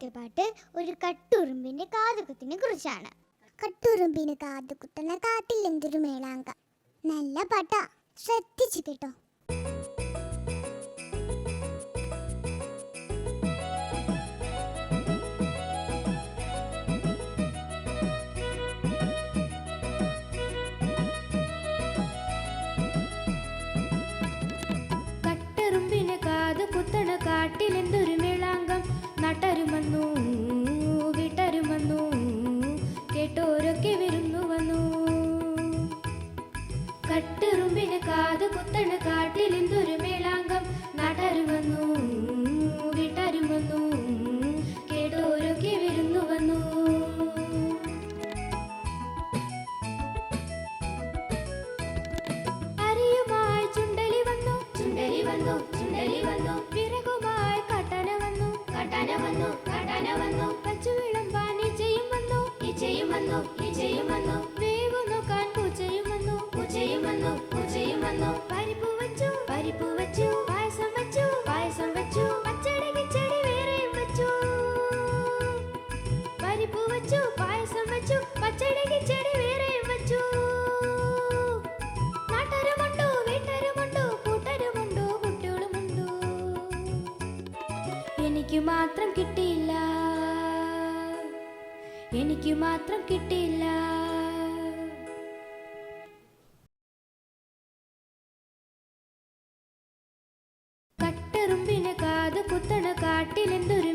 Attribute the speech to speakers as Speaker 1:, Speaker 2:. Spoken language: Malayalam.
Speaker 1: രണ്ടാമത്തെ പാട്ട് ഒരു കട്ടുറുമ്പിന്റെ കാതുകുത്തിനെ കുറിച്ചാണ്. കട്ടുറുമ്പിന് കാതുകുത്തുന്ന കാട്ടിൽ എന്തൊരു മേളാങ്ക. നല്ല പാട്ടാ. ശ്രദ്ധിച്ചു കേട്ടോ.
Speaker 2: കട്ടെറുമ്പിന് കാത് കുത്തണ് കാട്ടിലെന്തൊരു മേളാങ്കം. നടരുമെന്നു വിട്ടരുമന്നു കേട്ടോരൊക്കെ വിരുന്നു വന്നു. അരിയുമായി ചുണ്ടലി വന്നു ചുണ്ടലി വന്നു ചുണ്ടലി വന്നു. വിറകുമായി കട്ടന വന്നു കട്ടന വന്നു കട്ടന വന്നു. പച്ചു എനിക്ക് മാത്രം കിട്ടിയില്ല. എനിക്ക് മാത്രം കിട്ടിയില്ല. കാട്ടിലെന്തൊരു